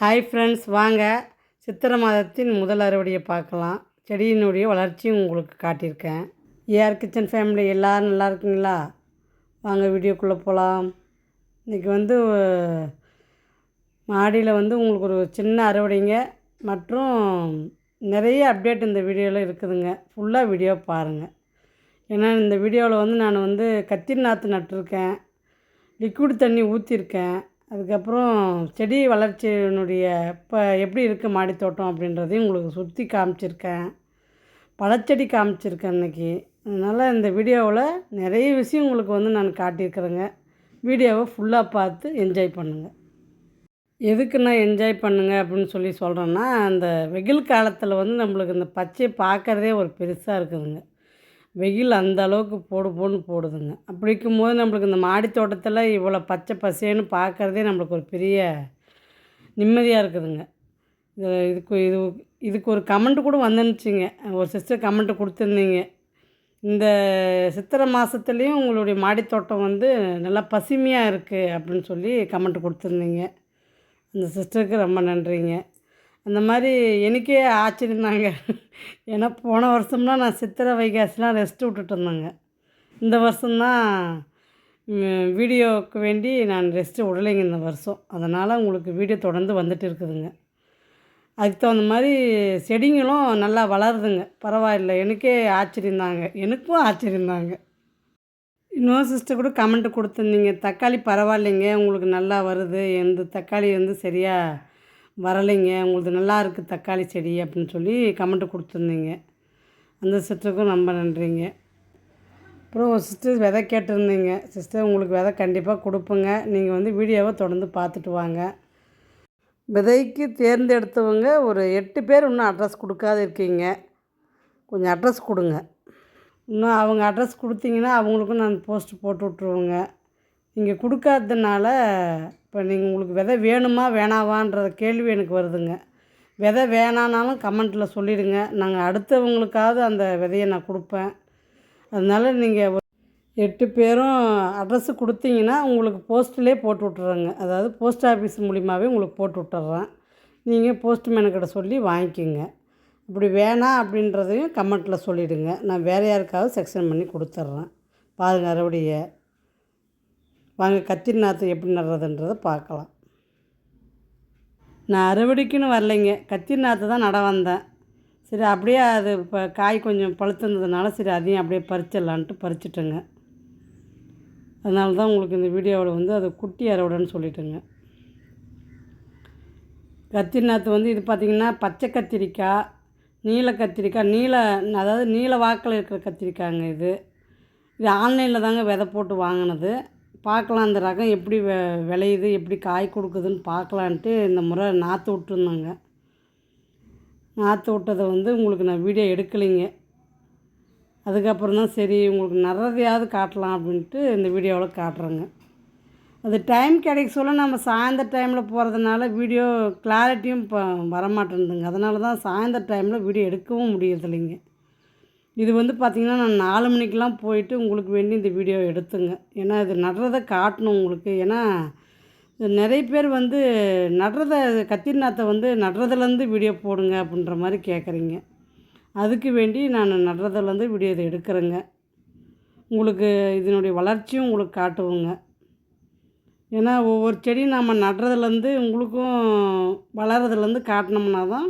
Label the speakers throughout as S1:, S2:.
S1: Hi friends வாங்க. சித்திரை மாதத்தின் முதல் அறுவடையை பார்க்கலாம். செடியினுடைய வளர்ச்சியும் உங்களுக்கு காட்டியிருக்கேன். ஏஆர் கிச்சன் ஃபேமிலி எல்லோரும் நல்லா இருக்குங்களா? வாங்க வீடியோக்குள்ளே போகலாம். இன்றைக்கி வந்து மாடியில் வந்து உங்களுக்கு ஒரு சின்ன அறுவடைங்க. மற்றும் நிறைய அப்டேட் இந்த வீடியோவில் இருக்குதுங்க. ஃபுல்லாக வீடியோ பாருங்கள் ஏன்னா இந்த வீடியோவில் வந்து நான் வந்து கத்திரி நாற்று நட்டிருக்கேன். லிக்விட் தண்ணி ஊற்றிருக்கேன் அதுக்கப்புறம் செடி வளர்ச்சியினுடைய இப்போ எப்படி இருக்குது மாடித்தோட்டம் அப்படின்றதையும் உங்களுக்கு சுற்றி காமிச்சிருக்கேன். பழச்செடி காமிச்சிருக்கேன் இன்றைக்கி அதனால் இந்த வீடியோவில் நிறைய விஷயம் உங்களுக்கு வந்து நான் காட்டியிருக்கிறேங்க. வீடியோவை ஃபுல்லாக பார்த்து என்ஜாய் பண்ணுங்கள் எதுக்கு நான் என்ஜாய் பண்ணுங்க அப்படின்னு சொல்லி சொல்கிறேன்னா அந்த வெயில் காலத்தில் வந்து நம்மளுக்கு இந்த பச்சையை பார்க்குறதே ஒரு பெருசாக இருக்குதுங்க. வெயில் அந்த அளவுக்கு போடு போடுன்னு போடுதுங்க. அப்படி இருக்கும்போது நம்மளுக்கு இந்த மாடி தோட்டத்தில் இவ்வளோ பச்சை பசேன்னு பார்க்குறதே நம்மளுக்கு ஒரு பெரிய நிம்மதியாக இருக்குதுங்க. இது இதுக்கு இது இதுக்கு ஒரு கமெண்ட் கூட வந்துருந்துச்சிங்க. ஒரு சிஸ்டர் கமெண்ட்டு கொடுத்துருந்தீங்க. இந்த சித்திரை மாதத்துலேயும் உங்களுடைய மாடித்தோட்டம் வந்து நல்லா பசுமையாக இருக்குது அப்படின்னு சொல்லி கமெண்ட் கொடுத்துருந்தீங்க. அந்த சிஸ்டருக்கு ரொம்ப நன்றிங்க. அந்த மாதிரி எனக்கே ஆச்சரியந்தாங்க ஏன்னா போன வருஷம்லாம் நான் சித்திரை வைகாசிலாம் ரெஸ்ட் விட்டுட்டு இருந்தேங்க. இந்த வருஷம்தான் வீடியோவுக்கு வேண்டி நான் ரெஸ்ட்டு விடலைங்க இந்த வருஷம். அதனால் உங்களுக்கு வீடியோ தொடர்ந்து வந்துட்டு இருக்குதுங்க. அதுக்கு தகுந்த மாதிரி செடிங்களும் நல்லா வளருதுங்க. பரவாயில்ல எனக்கே ஆச்சரியந்தாங்க எனக்கும் ஆச்சரியந்தாங்க இன்னொரு சிஸ்டர் கூட கமெண்ட் கொடுத்துருந்தீங்க. தக்காளி பரவாயில்லைங்க உங்களுக்கு நல்லா வருது. எந்த தக்காளி வந்து சரியாக வரலைங்க உங்களுக்கு நல்லா இருக்குது தக்காளி செடி அப்படின்னு சொல்லி கமெண்ட்டு கொடுத்துருந்தீங்க. அந்த சிஸ்டருக்கும் ரொம்ப நன்றிங்க. அப்புறம் ஒரு சிஸ்டர் விதை கேட்டிருந்தீங்க. சிஸ்டர் உங்களுக்கு விதை கண்டிப்பாக கொடுப்போங்க. நீங்கள் வந்து வீடியோவை தொடர்ந்து பார்த்துட்டு வாங்க. விதைக்கு தேர்ந்தெடுத்தவங்க ஒரு எட்டு பேர் இன்னும் அட்ரஸ் கொடுக்காது இருக்கீங்க. கொஞ்சம் அட்ரஸ் கொடுங்க. இன்னும் அவங்க அட்ரஸ் கொடுத்தீங்கன்னா அவங்களுக்கும் நான் போஸ்ட் போட்டு விட்ருவோங்க நீங்கள் கொடுக்காததுனால இப்போ நீங்கள் உங்களுக்கு விதை வேணுமா வேணாவான்ற கேள்வி எனக்கு வருதுங்க. விதை வேணானாலும் கமெண்ட்டில் சொல்லிவிடுங்க நாங்கள் அடுத்தவங்களுக்காவது அந்த விதையை நான் கொடுப்பேன். அதனால் நீங்கள் எட்டு பேரும் அட்ரஸ்ஸு கொடுத்தீங்கன்னா உங்களுக்கு போஸ்ட்லேயே போட்டு விட்டுறேங்க. அதாவது போஸ்ட் ஆஃபீஸ் மூலிமாவே உங்களுக்கு போட்டு விட்டுறேன். நீங்கள் போஸ்ட்மேனுக்கிட்ட சொல்லி வாங்கிக்கோங்க. இப்படி வேணாம் அப்படின்றதையும் கமெண்ட்டில் சொல்லிவிடுங்க நான் வேறு யாருக்காவது செக்ஷன் பண்ணி கொடுத்துட்றேன் பாருங்கள் அறுவடையை. வாங்க கத்திரி நாற்று எப்படி நடுறதுன்றதை பார்க்கலாம். நான் அறுவடைக்குன்னு வரலைங்க. கத்திரி நாற்று தான் நட வந்தேன். சரி அப்படியே அது இப்போ காய் கொஞ்சம் பழுத்துனதுனால சரி அதையும் அப்படியே பறிச்சிடலான்ட்டு பறிச்சிட்டேங்க. அதனால தான் உங்களுக்கு இந்த வீடியோவில் வந்து அது குட்டி அறுவடைன்னு சொல்லிட்டேங்க. கத்திரி நாற்று வந்து இது பார்த்திங்கன்னா பச்சை கத்திரிக்காய் நீல கத்திரிக்காய் நீல அதாவது நீல வாக்கில் இருக்கிற கத்திரிக்காய்ங்க இது. இது ஆன்லைனில் தாங்க விதை போட்டு வாங்கினது. பார்க்கலாம் அந்த ரகம் எப்படி வெ விளையுது எப்படி காய் கொடுக்குதுன்னு பார்க்கலான்ட்டு இந்த முறை நாற்று விட்டுருந்தாங்க. நாற்று விட்டதை வந்து உங்களுக்கு நான் வீடியோ எடுக்கலைங்க. அதுக்கப்புறம் தான் சரி உங்களுக்கு நிறையாவது காட்டலாம் அப்படின்ட்டு இந்த வீடியோவில் காட்டுறேங்க. அது டைம் கிடைக்க சொல்ல நம்ம சாயந்தர டைமில் போகிறதுனால வீடியோ கிளாரிட்டியும் இப்போ வரமாட்டேன்துங்க. அதனால தான் சாயந்தர டைமில் வீடியோ எடுக்கவும் முடியறதில்லைங்க. இது வந்து பார்த்திங்கன்னா நான் நாலு மணிக்கெலாம் போயிட்டு உங்களுக்கு வேண்டி இந்த வீடியோ எடுத்துங்க. ஏன்னா இது நடுறதை காட்டணும் உங்களுக்கு. ஏன்னா நிறைய பேர் வந்து நடுறத கத்திரிநாத்தை வந்து நடுறதுலேருந்து வீடியோ போடுங்க அப்படின்ற மாதிரி கேட்குறீங்க அதுக்கு வேண்டி நான் நடுறதுலேருந்து வீடியோ இதை எடுக்கிறேங்க. உங்களுக்கு இதனுடைய வளர்ச்சியும் உங்களுக்கு காட்டுவோங்க. ஏன்னா ஒவ்வொரு செடியும் நம்ம நடுறதுலேருந்து உங்களுக்கும் வளர்கிறதுலேருந்து காட்டினோம்னா தான்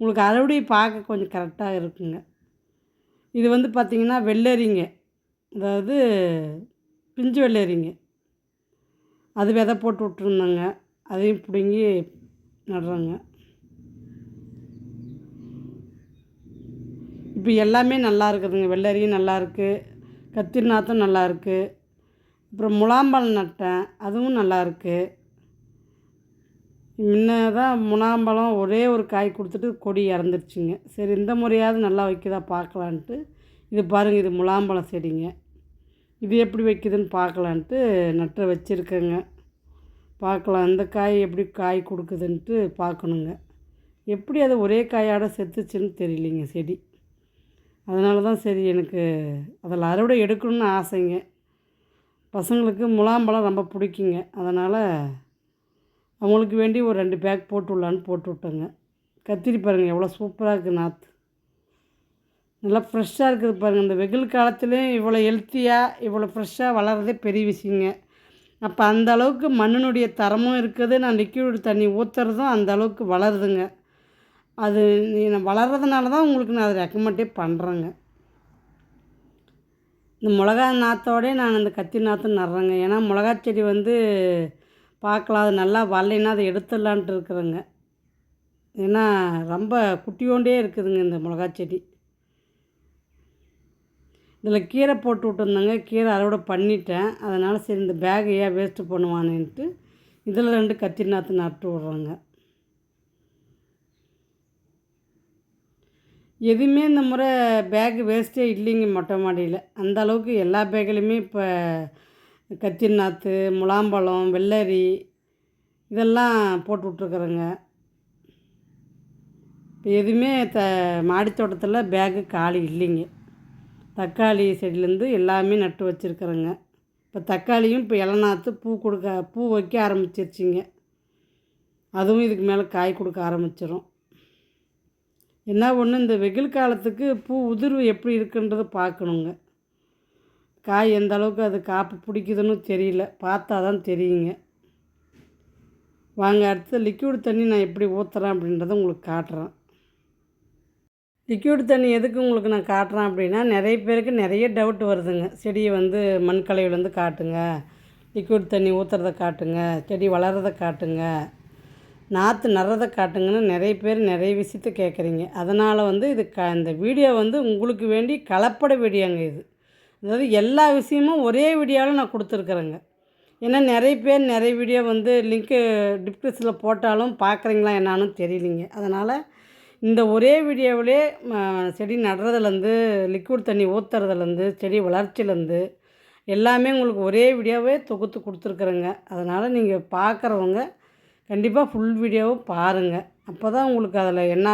S1: உங்களுக்கு அறுவடை பார்க்க கொஞ்சம் கரெக்டாக இருக்குங்க. இது வந்து பார்த்திங்கன்னா வெள்ளரிங்க. அதாவது பிஞ்சு வெள்ளரிங்க. அது விதை போட்டு விட்ருந்தாங்க அதையும் பிடுங்கி நடுறாங்க. இப்போ எல்லாமே நல்லா இருக்குதுங்க. வெள்ளரியும் நல்லா இருக்குது கத்திரிநாத்தும் நல்லா இருக்குது அப்புறம் முலாம்பழம் நட்டேன். அதுவும் நல்லா இருக்குது முன்ன தான் முனாம்பழம் ஒரே ஒரு காய் கொடுத்துட்டு கொடி இறந்துருச்சுங்க சரி இந்த முறையாவது நல்லா வைக்குதா பார்க்கலான்ட்டு. இது பாருங்கள் இது முலாம்பழம் செடிங்க. இது எப்படி வைக்குதுன்னு பார்க்கலான்ட்டு நட்டு வச்சுருக்கேங்க. பார்க்கலாம் இந்த காய் எப்படி காய் கொடுக்குதுன்ட்டு பார்க்கணுங்க. எப்படி அது ஒரே காயோட செத்துச்சுன்னு தெரியலிங்க செடி. அதனால தான் சரி எனக்கு அதில் அறுவடை எடுக்கணும்னு ஆசைங்க. பசங்களுக்கு முலாம்பழம் ரொம்ப பிடிக்குங்க. அதனால் அவங்களுக்கு வேண்டி ஒரு ரெண்டு பேக் போட்டு விட்லான்னு போட்டு விட்டேங்க கத்திரி பாருங்கள் எவ்வளோ சூப்பராக இருக்குது நாற்று நல்லா ஃப்ரெஷ்ஷாக இருக்குது பாருங்கள் இந்த வெயில் காலத்துலேயும் இவ்வளோ ஹெல்த்தியாக இவ்வளோ ஃப்ரெஷ்ஷாக வளர்கிறதே பெரிய விஷயங்க. அப்போ அந்த அளவுக்கு மண்ணினுடைய தரமும் இருக்குது நான் லிக்விட் தண்ணி ஊற்றுறதும் அந்த அளவுக்கு வளருதுங்க. அது நீ நான் வளர்கிறதுனால தான் உங்களுக்கு நான் அதை ரெக்கமெண்டே பண்ணுறேங்க இந்த மிளகா நாற்றோடே நான் அந்த கத்தி நாற்று நடுறேங்க. ஏன்னா மிளகா செடி வந்து பார்க்கலாம். அது நல்லா வரலைன்னா அதை எடுத்துடலான்ட்டு இருக்கிறேங்க. ஏன்னா ரொம்ப குட்டியோண்டே இருக்குதுங்க இந்த மிளகா செடி. இதில் கீரை போட்டு விட்டுருந்தாங்க. கீரை அறுவடை பண்ணிட்டேன். அதனால் சரி இந்த பேக் ஏன் வேஸ்ட்டு பண்ணுவானேன்ட்டு இதில் ரெண்டு கத்தி நாற்று நட்டு விட்றாங்க. எதுவுமே இந்த முறை பேக் வேஸ்ட்டே இல்லைங்க மொட்டை மாடியில். அந்த அளவுக்கு எல்லா பேக்லேயுமே இப்போ கத்திரி நாற்று முலாம்பழம் வெள்ளரி இதெல்லாம் போட்டு விட்ருக்குறேங்க இப்போ எதுவுமே த மாடி தோட்டத்தில் பேக்கு காலி இல்லைங்க. தக்காளி செடியிலேருந்து எல்லாமே நட்டு வச்சுருக்குறேங்க. இப்போ தக்காளியும் இப்போ இளநாற்று பூ கொடுக்க பூ வைக்க ஆரம்பிச்சிருச்சிங்க. அதுவும் இதுக்கு மேலே காய் கொடுக்க ஆரம்பிச்சிடும் என்ன ஒன்று இந்த வெயில் காலத்துக்கு பூ உதிர்வு எப்படி இருக்குன்றதை பார்க்கணுங்க. காய் எந்த அளவுக்கு அது காப்பு பிடிக்குதுன்னு தெரியல. பார்த்தா தான் தெரியுங்க. வாங்க அடுத்து லிக்யூடு தண்ணி நான் எப்படி ஊற்றுறேன் அப்படின்றத உங்களுக்கு காட்டுறேன். லிக்யூடு தண்ணி எதுக்கு உங்களுக்கு நான் காட்டுறேன் அப்படின்னா நிறைய பேருக்கு நிறைய டவுட் வருதுங்க. செடியை வந்து மண்கலையிலேருந்து காட்டுங்க. லிக்யூட் தண்ணி ஊற்றுறத காட்டுங்க. செடி வளர்கிறத காட்டுங்க. நாற்று நடுறதை காட்டுங்கன்னு நிறைய பேர் நிறைய விஷயத்த கேட்குறீங்க அதனால் வந்து இது க இந்த வீடியோ வந்து உங்களுக்கு வேண்டி கலப்பட வீடியோங்க இது. அதாவது எல்லா விஷயமும் ஒரே வீடியோவில் நான் கொடுத்துருக்குறேங்க. ஏன்னா நிறைய பேர் நிறைய வீடியோ வந்து லிங்க்கு டிஸ்கிரிப்ஷனில் போட்டாலும் பார்க்குறீங்களா என்னான்னு தெரியலிங்க. அதனால் இந்த ஒரே வீடியோவிலே செடி நடுறதுலேருந்து லிக்விட் தண்ணி ஊற்றுறதுலேருந்து செடி வளர்ச்சியிலேருந்து எல்லாமே உங்களுக்கு ஒரே வீடியோவே தொகுத்து கொடுத்துருக்குறேங்க. அதனால் நீங்கள் பார்க்குறவங்க கண்டிப்பாக ஃபுல் வீடியோவும் பாருங்கள் அப்போ தான் உங்களுக்கு அதில் என்ன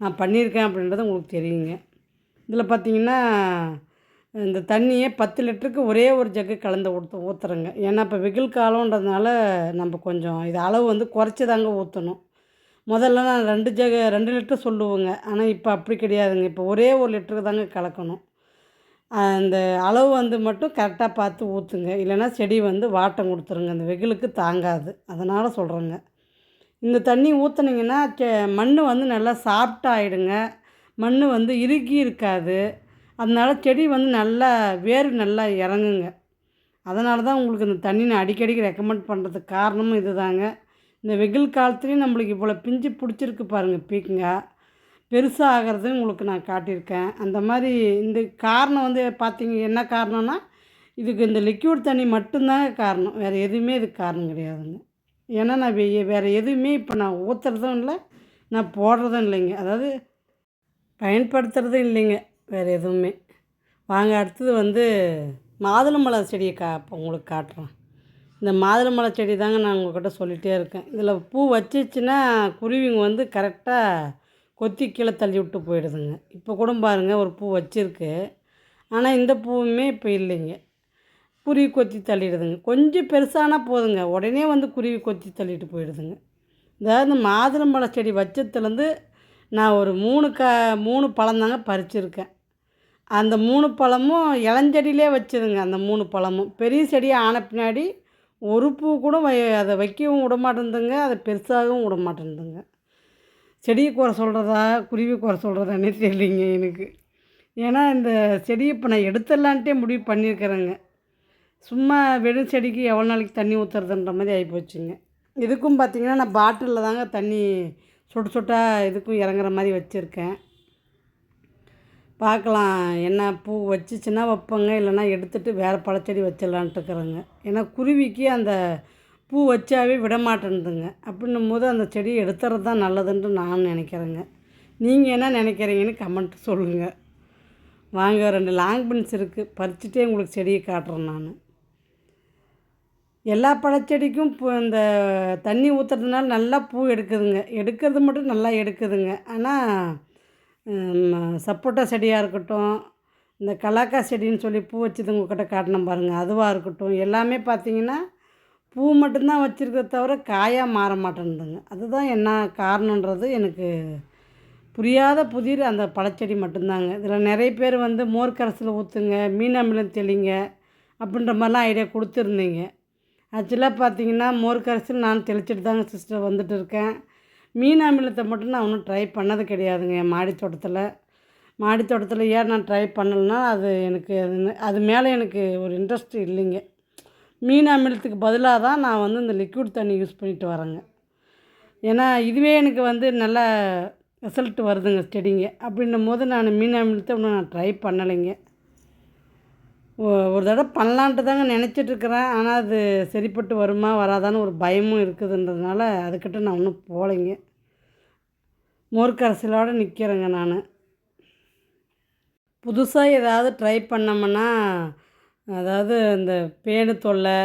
S1: நான் பண்ணியிருக்கேன் அப்படின்றது உங்களுக்கு தெரியுங்க. இதில் பார்த்தீங்கன்னா இந்த தண்ணியை பத்து லிட்டருக்கு ஒரே ஒரு ஜக்கு கலந்து ஊற்று ஊற்றுறேங்க ஏன்னா இப்போ வெயில் காலன்றதுனால நம்ம கொஞ்சம் இது அளவு வந்து குறைச்சி தாங்க ஊற்றணும் முதல்ல நான் ரெண்டு ஜக ரெண்டு லிட்டர் சொல்லுவோங்க. ஆனால் இப்போ அப்படி கிடையாதுங்க. இப்போ ஒரே ஒரு லிட்டருக்கு தாங்க கலக்கணும். அந்த அளவு வந்து மட்டும் கரெக்டாக பார்த்து ஊற்றுங்க இல்லைன்னா செடி வந்து வாட்டம் கொடுத்துருங்க. அந்த வெயிலுக்கு தாங்காது. அதனால் சொல்கிறேங்க இந்த தண்ணி ஊற்றுனீங்கன்னா மண் வந்து நல்லா சாஃப்டாகிடுங்க மண் வந்து இறுக்கி இருக்காது. அதனால் செடி வந்து நல்லா வேர் நல்லா இறங்குங்க. அதனால தான் உங்களுக்கு இந்த தண்ணி நான் அடிக்கடிக்கு ரெக்கமெண்ட் பண்ணுறதுக்கு காரணமும் இது தாங்க இந்த வெயில் காலத்துலேயும் நம்மளுக்கு இவ்வளோ பிஞ்சு பிடிச்சிருக்கு பாருங்கள் பீக்குங்க. பெருசாக ஆகிறது உங்களுக்கு நான் காட்டியிருக்கேன். அந்த மாதிரி இந்த காரணம் வந்து பார்த்தீங்க என்ன காரணம்னா இதுக்கு இந்த லிக்யூட் தண்ணி மட்டும்தாங்க காரணம். வேறு எதுவுமே இதுக்கு காரணம் கிடையாதுங்க. ஏன்னா நான் வெ வேறு எதுவுமே இப்போ நான் ஊற்றுறதும் இல்லை நான் போடுறதும் இல்லைங்க. அதாவது பயன்படுத்துகிறதும் இல்லைங்க. வேறு எதுவுமே. வாங்க அடுத்தது வந்து மாதுளம்பழ செடியை கா உங்களுக்கு காட்டுறேன். இந்த மாதுளம்பழம் செடி தாங்க நான் உங்கள்கிட்ட சொல்லிகிட்டே இருக்கேன். இதில் பூ வச்சிச்சுன்னா குருவிங்க வந்து கரெக்டாக கொத்தி கீழே தள்ளி விட்டு போயிடுதுங்க. இப்போ கூட பாருங்கள் ஒரு பூ வச்சுருக்கு. ஆனால் இந்த பூவுமே இப்போ இல்லைங்க. குருவி கொத்தி தள்ளிடுதுங்க. கொஞ்சம் பெருசானா போதுங்க. உடனே வந்து குருவி கொத்தி தள்ளிட்டு போயிடுதுங்க. அதாவது மாதுளம்பழ செடி வச்சத்துலேருந்து நான் ஒரு மூணு க மூணு பழந்தாங்க பறிச்சிருக்கேன். அந்த மூணு பழமும் இளஞ்செடியிலே வச்சுதுங்க அந்த மூணு பழமும். பெரிய செடியாக ஆன பின்னாடி ஒரு பூ கூட வை அதை வைக்கவும் விட மாட்டேங்குதுங்க அதை பெருசாகவும் விட மாட்டேங்குதுங்க செடியை குறை சொல்கிறதா குருவி குறை சொல்கிறதானே தெரியலிங்க எனக்கு. ஏன்னா இந்த செடியை இப்போ நான் எடுத்துடலான்ட்டே முடிவு பண்ணியிருக்கிறேங்க. சும்மா வெறும் செடிக்கு எவ்வளோ நாளைக்கு தண்ணி ஊற்றுறதுன்ற மாதிரி ஆகிப்போச்சுங்க இதுக்கும் பார்த்திங்கன்னா நான் பாட்டிலில் தாங்க தண்ணி சொட்டு சொட்டாக இதுக்கும் இறங்குற மாதிரி வச்சுருக்கேன். பார்க்கலாம். என்ன பூ வச்சுச்சுன்னா வைப்பேங்க இல்லைன்னா எடுத்துகிட்டு வேறு பழச்செடி வச்சிடலான்ட்டு இருக்கிறேங்க. ஏன்னா குருவிக்கு அந்த பூ வச்சாவே விட மாட்டேன்துங்க. அப்படின்னும் போது அந்த செடியை எடுத்துறது தான் நல்லதுன்ட்டு நான் நினைக்கிறேங்க. நீங்கள் என்ன நினைக்கிறீங்கன்னு கமெண்ட் சொல்லுங்கள் வாங்க ரெண்டு லாங் பின்ஸ் இருக்குது பறிச்சுட்டே உங்களுக்கு செடியை காட்டுறேன் நான். எல்லா பழச்செடிக்கும் இப்போ இந்த தண்ணி ஊற்றுறதுனால நல்லா பூ எடுக்குதுங்க. எடுக்கிறது மட்டும் நல்லா எடுக்குதுங்க. ஆனால் சப்போட்டா செடியாக இருக்கட்டும் இந்த கலாக்கா செடின்னு சொல்லி பூ வச்சது உங்கள்கிட்ட காட்டினோம் பாருங்கள் அதுவாக இருக்கட்டும் எல்லாமே பார்த்தீங்கன்னா பூ மட்டும்தான் வச்சுருக்கிறத தவிர காயாக மாற மாட்டேன்துங்க. அதுதான் என்ன காரணன்றது எனக்கு புரியாத புதிர் அந்த பழச்செடி மட்டும்தாங்க. இதில் நிறைய பேர் வந்து மோர் கரைசல் ஊற்றுங்க மீன் அமிலம் தெளிங்க அப்படின்ற மாதிரிலாம் ஐடியா கொடுத்துருந்தீங்க. ஆக்சுவலாக பார்த்தீங்கன்னா மோர் கரைசல் நான் தெளிச்சிட்டு தாங்க சிஸ்டர் வந்துட்டு இருக்கேன். மீன் அமிலத்தை மட்டும் நான் ஒன்றும் ட்ரை பண்ணது கிடையாதுங்க என் மாடி தோட்டத்தில். மாடி தோட்டத்தில் ஏன் நான் ட்ரை பண்ணலைன்னா அது எனக்கு அது அது மேலே எனக்கு ஒரு இன்ட்ரெஸ்ட் இல்லைங்க. மீன் அமிலத்துக்கு பதிலாக தான் நான் வந்து இந்த லிக்விட் தண்ணி யூஸ் பண்ணிட்டு வரேங்க. ஏன்னா இதுவே எனக்கு வந்து நல்ல ரிசல்ட் வருதுங்க செடிங்க அப்படின்னும் போது நான் மீன் அமிலத்தை இன்னும் நான் ட்ரை பண்ணலைங்க. ஒரு தடவை பண்ணலான்ட்டு தாங்க நினச்சிட்ருக்குறேன். ஆனால் அது சரிப்பட்டு வருமா வராதான்னு ஒரு பயமும் இருக்குதுன்றதுனால அதுக்கிட்ட நான் ஒன்றும் போகலைங்க மோர்க்கரசலோடு நிற்கிறேங்க நான். புதுசாக ஏதாவது ட்ரை பண்ணோம்னா அதாவது இந்த பேனு தொல்லை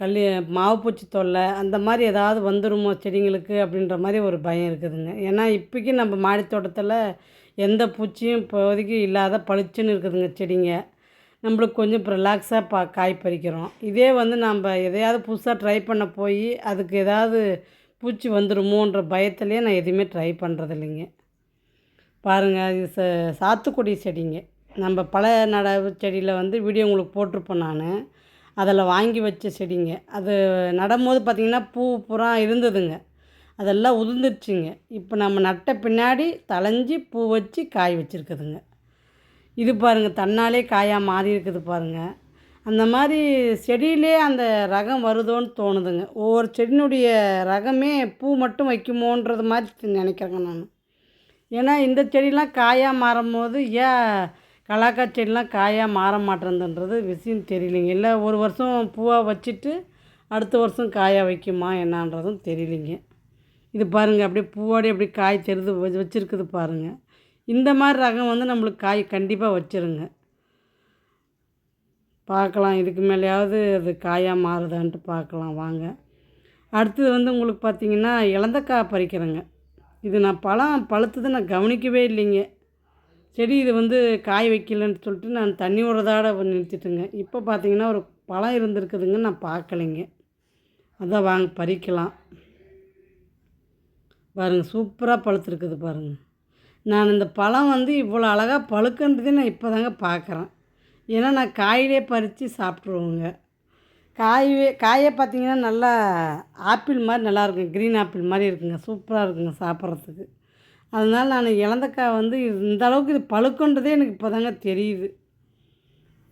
S1: கல் மாவுப்பூச்சி தொல்லை அந்த மாதிரி ஏதாவது வந்துடுமோ செடிங்களுக்கு அப்படின்ற மாதிரி ஒரு பயம் இருக்குதுங்க. ஏன்னா இப்போக்கி நம்ம மாடித்தோட்டத்தில் எந்த பூச்சியும் இப்போதைக்கு இல்லாத பளிச்சுன்னு இருக்குதுங்க செடிங்க. நம்மளுக்கு கொஞ்சம் இப்போ ரிலாக்ஸாக பா காய் பறிக்கிறோம். இதே வந்து நம்ம எதையாவது புதுசாக ட்ரை பண்ண போய் அதுக்கு ஏதாவது பூச்சி வந்துடுமோன்ற பயத்துலேயே நான் எதுவுமே ட்ரை பண்ணுறது இல்லைங்க பாருங்கள் இது ச சாத்துக்குடி செடிங்க. நம்ம பல நடவு செடியில் வந்து வீடியோ உங்களுக்கு போட்டிருப்பேன் நான். அதில் வாங்கி வச்ச செடிங்க. அது நடும்போது பார்த்திங்கன்னா பூ புறா இருந்ததுங்க. அதெல்லாம் உதிர்ந்துருச்சுங்க. இப்போ நம்ம நட்ட பின்னாடி தளைஞ்சி பூ வச்சு காய் வச்சுருக்குதுங்க. இது பாருங்கள் தன்னாலே காயாக மாறி இருக்குது பாருங்கள் அந்த மாதிரி செடியிலே அந்த ரகம் வருதோன்னு தோணுதுங்க. ஒவ்வொரு செடியினுடைய ரகமே பூ மட்டும் வைக்குமோன்றது மாதிரி நினைக்கிறேங்க நான். ஏன்னா இந்த செடியெலாம் காயாக மாறும் போது ஏன் கலாக்கா செடிலாம் காயாக மாற மாட்டேன்துன்றது விஷயம் தெரியலைங்க. இல்லை ஒரு வருஷம் பூவாக வச்சுட்டு அடுத்த வருஷம் காயாக வைக்குமா என்னன்றதும் தெரியலைங்க. இது பாருங்கள் அப்படியே பூவோடய அப்படியே காய் தெரிது வச்சுருக்குது பாருங்கள் இந்த மாதிரி ரகம் வந்து நம்மளுக்கு காய் கண்டிப்பாக வச்சிருங்க. பார்க்கலாம் இதுக்கு மேலேயாவது அது காயாக மாறுதான்ட்டு பார்க்கலாம் வாங்க. அடுத்தது வந்து உங்களுக்கு பார்த்தீங்கன்னா இளந்தக்காய் பறிக்கிறேங்க. இது நான் பழம் பழுத்தது நான் கவனிக்கவே இல்லைங்க. செடி இது வந்து காய் வைக்கலன்னு சொல்லிட்டு நான் தண்ணி விடுறதாட நிறுத்திட்டுங்க. இப்போ பார்த்தீங்கன்னா ஒரு பழம் இருந்திருக்குதுங்க நான் பார்க்கலைங்க. அதான் வாங்க பறிக்கலாம். பாருங்கள் சூப்பராக பழுத்துருக்குது பாருங்கள் நான் இந்த பழம் வந்து இவ்வளோ அழகாக பழுக்குன்றதே நான் இப்போ தாங்க பார்க்குறேன் ஏன்னா நான் காயிலே பறித்து சாப்பிட்ருவோங்க காயவே காயை பார்த்தீங்கன்னா நல்லா ஆப்பிள் மாதிரி நல்லாயிருக்கும் க்ரீன் ஆப்பிள் மாதிரி இருக்குங்க. சூப்பராக இருக்குங்க சாப்பிட்றதுக்கு. அதனால் நான் இலந்தக்காய் வந்து இந்த அளவுக்கு இது பழுக்குன்றதே எனக்கு இப்போ தாங்க தெரியுது.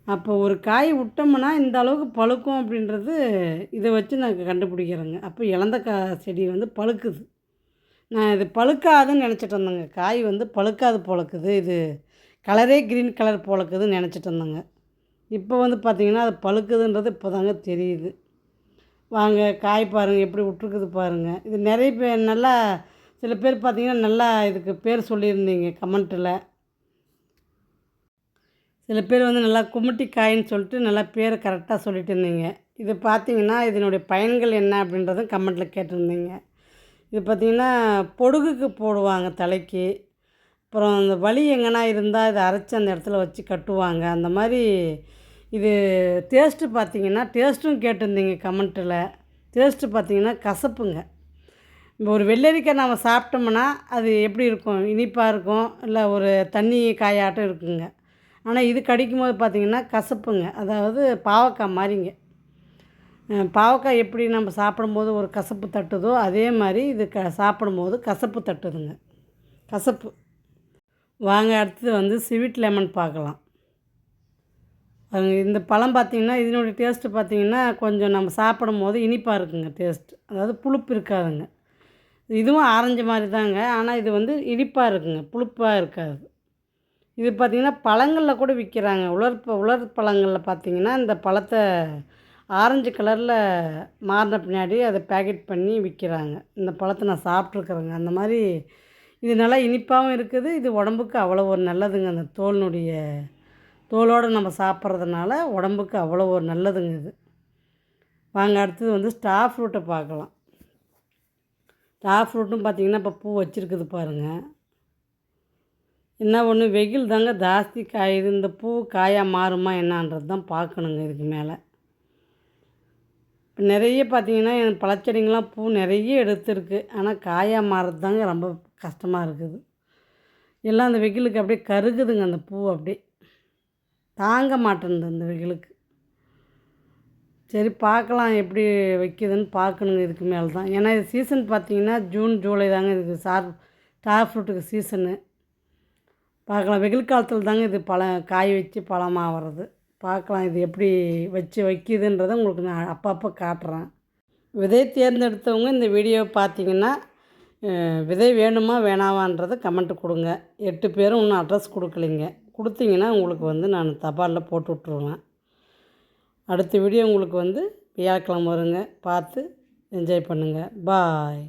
S1: அப்போ ஒரு காய் விட்டோம்னா இந்த அளவுக்கு பழுக்கும் அப்படின்றது இதை வச்சு நான் கண்டுபிடிக்கிறேங்க. அப்போ இலந்தக்காய் செடி வந்து பழுக்குது. நான் இது பழுக்காதுன்னு நினச்சிட்டு இருந்தேங்க. காய் வந்து பழுக்காது போலக்குது. இது கலரே க்ரீன் கலர் போலக்குதுன்னு நினச்சிட்டு இருந்தேங்க. இப்போ வந்து பார்த்திங்கன்னா அது பழுக்குதுன்றது இப்போ தாங்க தெரியுது. வாங்க காய் பாருங்கள் எப்படி விட்ருக்குது பாருங்கள் இது நிறைய பேர் நல்லா சில பேர் பார்த்தீங்கன்னா நல்லா இதுக்கு பேர் சொல்லியிருந்தீங்க கமெண்ட்டில். சில பேர் வந்து நல்லா கும்மிட்டி காயின்னு சொல்லிட்டு நல்லா பேரை கரெக்டாக சொல்லிட்டு இருந்தீங்க. இது பார்த்தீங்கன்னா இதனுடைய பயன்கள் என்ன அப்படின்றதும் கமெண்ட்டில் கேட்டிருந்தீங்க. இது பார்த்திங்கன்னா பொடுகுக்கு போடுவாங்க தலைக்கு. அப்புறம் அந்த வலி எங்கன்னா இருந்தால் இதை அரைச்சி அந்த இடத்துல வச்சு கட்டுவாங்க. அந்த மாதிரி இது டேஸ்ட்டு பார்த்திங்கன்னா டேஸ்ட்டும் கேட்டிருந்தீங்க கமெண்ட்டில் டேஸ்ட்டு பார்த்தீங்கன்னா கசப்புங்க. இப்போ ஒரு வெள்ளரிக்காய் நம்ம சாப்பிட்டோம்னா அது எப்படி இருக்கும்? இனிப்பாக இருக்கும் இல்லை ஒரு தண்ணி காயாட்டம் இருக்குங்க. ஆனால் இது கடிக்கும் போது பார்த்திங்கன்னா கசப்புங்க. அதாவது பாவக்காய் மாதிரிங்க பாவக்காய் எப்படி நம்ம சாப்பிடும்போது ஒரு கசப்பு தட்டுதோ அதே மாதிரி இது க சாப்பிடும்போது கசப்பு தட்டுதுங்க. கசப்பு. வாங்க அடுத்தது வந்து ஸ்வீட் லெமன் பார்க்கலாம். இந்த பழம் பார்த்திங்கன்னா இதனுடைய டேஸ்ட்டு பார்த்திங்கன்னா கொஞ்சம் நம்ம சாப்பிடும் போது இனிப்பாக இருக்குங்க டேஸ்ட் அதாவது புளிப்பு இருக்காதுங்க. இதுவும் ஆரஞ்சு மாதிரி தாங்க. ஆனால் இது வந்து இனிப்பாக இருக்குங்க. புளிப்பாக இருக்காது. இது பார்த்திங்கன்னா பழங்களில் கூட விற்கிறாங்க. உலர் ப- உலர் பழங்களில் பார்த்திங்கன்னா இந்த பழத்தை ஆரஞ்சு கலரில் மாறின பின்னாடி அதை பேக்கெட் பண்ணி விற்கிறாங்க இந்த பழத்தை நான் சாப்பிட்ருக்குறேங்க அந்த மாதிரி இது நல்லா இனிப்பாகவும் இருக்குது. இது உடம்புக்கு அவ்வளோ ஒரு நல்லதுங்க. அந்த தோலினுடைய தோலோடு நம்ம சாப்பிட்றதுனால உடம்புக்கு அவ்வளோ ஒரு நல்லதுங்க இது. வாங்க அடுத்தது வந்து ஸ்டார் ஃப்ரூட்டை பார்க்கலாம். ஸ்டார் ஃப்ரூட்டும் பார்த்திங்கன்னா இப்போ பூ வச்சுருக்குது பாருங்கள் என்ன ஒன்று வெயில் தாங்க ஜாஸ்தி காயுது. இந்த பூ காயாக மாறுமா என்னான்றது தான் பார்க்கணுங்க இதுக்கு மேலே. இப்போ நிறைய பார்த்தீங்கன்னா என் பழச்செடிங்கெலாம் பூ நிறைய எடுத்திருக்கு. ஆனால் காயாக மாறுறது தாங்க ரொம்ப கஷ்டமாக இருக்குது. எல்லாம் அந்த வெயிலுக்கு அப்படியே கருகுதுங்க அந்த பூ அப்படியே. தாங்க மாட்டேன்து அந்த வெயிலுக்கு. சரி பார்க்கலாம் எப்படி வைக்கிதுன்னு பார்க்கணுங்க இதுக்கு மேலே தான். ஏன்னா இது சீசன் பார்த்தீங்கன்னா ஜூன் ஜூலை தாங்க இதுக்கு சார் ஸ்டார் ஃப்ரூட்டுக்கு சீசனு பார்க்கலாம். வெயில் காலத்தில் தாங்க இது பழம் காய் வச்சு பழமாக வர்றது. பார்க்கலாம் இது எப்படி வச்சு வைக்கிதுன்றதை உங்களுக்கு நான் அப்பப்போ காட்டுறேன். விதை தேர்ந்தெடுத்தவங்க இந்த வீடியோவை பார்த்தீங்கன்னா விதை வேணுமா வேணாவான்றதை கமெண்ட் கொடுங்க. எட்டு பேரும் இன்னும் அட்ரஸ் கொடுக்கலைங்க. கொடுத்தீங்கன்னா உங்களுக்கு வந்து நான் தபாலில் போட்டு விட்ருவேன் அடுத்த வீடியோ உங்களுக்கு வந்து வியாழக்கிழமை வருங்க. பார்த்து என்ஜாய் பண்ணுங்கள் பாய்.